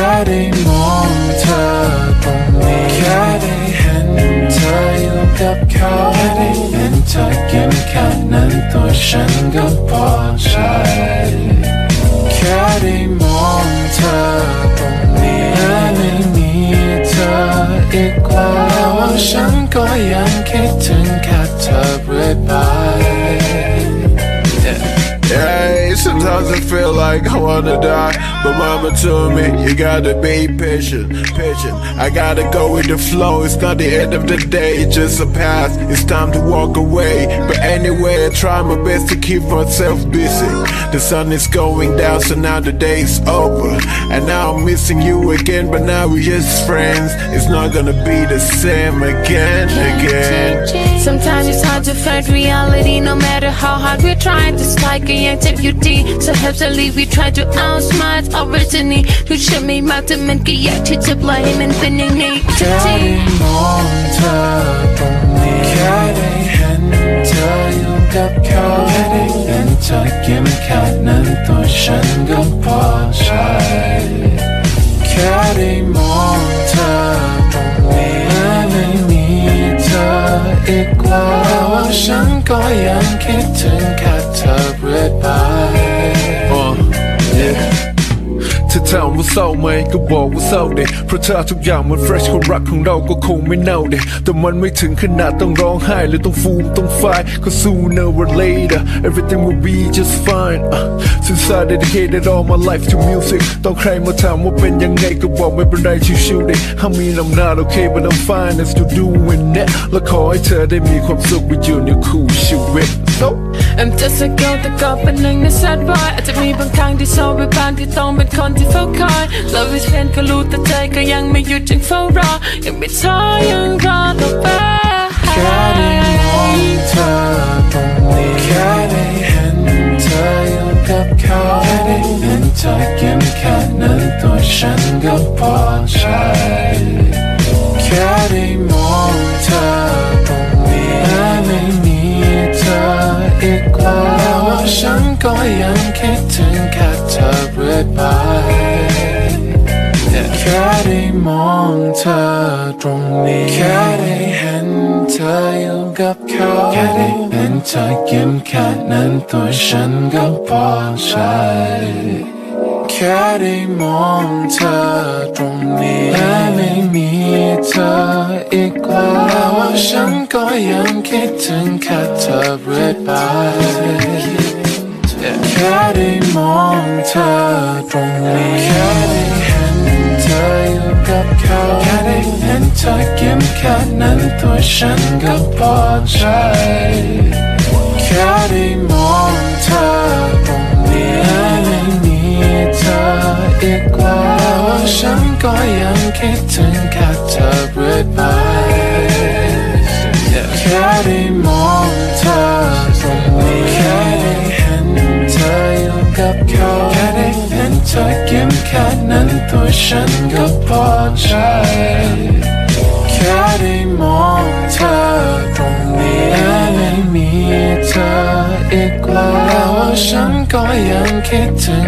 แค่ได้มองเธอตรงนี้แค่ได้เห็นเธออยู่กับเขาแค่ได้เห็นเธอเก็บแค่นั้นตัวฉันก็พอใจแค่ได้มองเธอตรงนี้และไม่มีเธออีกแล้วฉันก็ยังคิด I feel like I wanna die. But mama told me you gotta be patient, patient. I gotta go with the flow. It's not the end of the day, it's just a path. It's time to walk away. But anyway, I try my best to keep myself busy. The sun is going down, so now the day's over. And now I'm missing you again, but now we're just friends. It's not gonna be the same again, again. Sometimes it's hard to find reality no matter how hard we're trying to strike a young so heavily we try to outsmart originally คือฉันไม่มากแต่มันก็อยากที่จะปล่อยให้มันเป็นอย่างนี้ทุกแค่ทีได้มองเธอตรงนี้แค่ได้เห็นเธออยู่กับเขาแค่ได้เห็นเธอยิ้มแค่นั้นตัวฉันก็พอใจแค่ได้มองเธอตรงนี้ไม่มีเธออีกแล้วฉันก็ยังคิดถึง ถ้าถามว่าเศร้าไหมก็บอกว่าเศร้าเด็เพราะถ้าทุกอย่างมันเฟรชความรักของเราก็คงไม่เน่าเด็แต่มันไม่ถึงขนาดต้องร้องไห้หรือต้องฟูมต้องไฟก็ sooner or later everything will be just fine uh, since I dedicated all my life to music ต้องใครมาถามว่าเป็นยังไงก็บอกไม่เป็นไรชิวๆเด็ I mean I'm not okay but I'm fine as to doing it และขอให้เธอได้มีความสุขไปอยู่ในคู่ชีวิต so I'm just a girl แต่ก็เป็นหนึ่งใน sad boy อาจจะมีบางครั้งที่โซไปบางที่ต้องเป็นคนที่เฝ้าคอย Love is pain ก็รู้แต่ใจก็ยังไม่หยุดจึงเฝ้ารอ ยังไม่ท้อยังรอต่อไปแค่ได้มองเธอตรงนี้แค่ได้เห็นเธออยู่กับเขาแค่ได้เห็นเธอยิ้มแค่นั้นตัวฉันก็พอใจแค่ได้มองเธอ อีกแล้วฉันก็ยังคิดถึงแค่เธอเรื่อยไปแค่ได้มองเธอตรงนี้ แค่ได้เห็นเธออยู่กับเขา แค่ได้เห็นเธอยิ้มแค่นั้นตัวฉันก็พอใจแค่ได้มองเธอตรงนี้และไม่มีเธออีกแล้วว่าฉันก็ยังคิดถึงแค่เธอเรื่อยไปแค่ได้มองเธอตรงนี้แค่ได้เห็นเธออยู่กับเขาแค่ได้เห็นเธอยิ้มแค่นั้นตัวฉันก็พอใจแค่ได้มองเธอตรงนี้และไม่มีเธออีกแล้วฉันก็ยังคิดถึงแค่เธอเรื่อยไปแค่ได้มอง เห็นเธอยิ้มแค่นั้นตัวฉันก็พอใจ แค่ได้มองเธอตรงนี้และไม่มีเธออีกแล้วฉันก็ยังคิดถึง